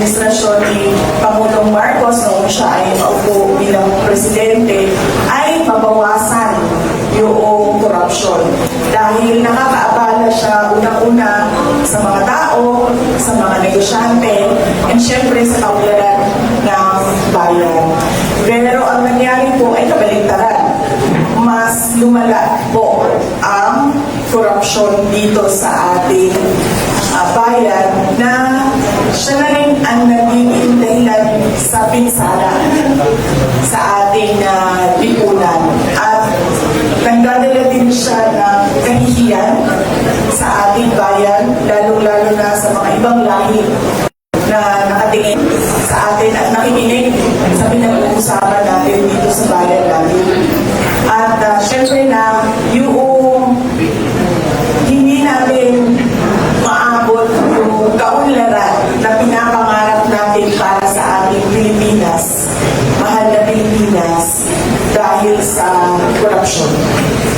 administrasyon ni Pangulong Marcos noong siya ay maupo bilang presidente ay mabawasan yung korupsyon. Dahil nakakaabala siya unang-una sa mga tao, sa mga negosyante, and syempre sa kaularan ng bayan. Pero ang nangyari po ay kabaligtaran. Mas lumala po ang korupsyon dito sa ating ah, bayan siya na rin ang nagiging dahilan sa pinsala sa ating ah, lipunan. At nagdadala din siya ng kahihiyan sa ating bayan, lalong-lalo na sa mga ibang lahi na nakatingin sa atin at nakikinig sa pinag-uusapan natin dito sa bayan natin. Sa korupsyon.